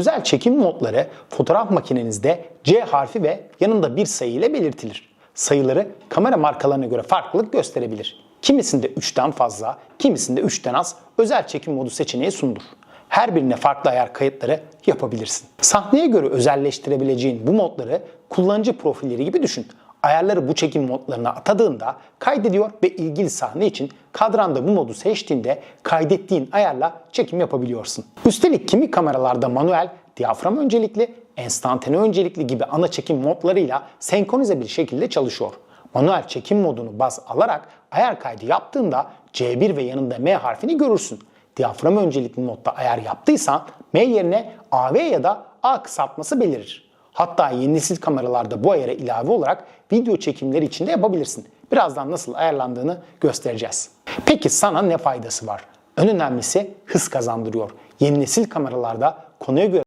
Özel çekim modları fotoğraf makinenizde C harfi ve yanında bir sayı ile belirtilir. Sayıları kamera markalarına göre farklılık gösterebilir. Kimisinde 3'ten fazla, kimisinde 3'ten az özel çekim modu seçeneği sunulur. Her birine farklı ayar kayıtları yapabilirsin. Sahneye göre özelleştirebileceğin bu modları kullanıcı profilleri gibi düşün. Ayarları bu çekim modlarına atadığında kaydediyor ve ilgili sahne için kadranda bu modu seçtiğinde kaydettiğin ayarla çekim yapabiliyorsun. Üstelik kimi kameralarda manuel, diyafram öncelikli, enstantane öncelikli gibi ana çekim modlarıyla senkronize bir şekilde çalışıyor. Manuel çekim modunu baz alarak ayar kaydı yaptığında C1 ve yanında M harfini görürsün. Diyafram öncelikli modda ayar yaptıysan M yerine AV ya da A kısaltması belirir. Hatta yeni nesil kameralarda bu ayara ilave olarak video çekimleri için de yapabilirsin. Birazdan nasıl ayarlandığını göstereceğiz. Peki sana ne faydası var? En önemlisi hız kazandırıyor. Yeni nesil kameralarda konuya göre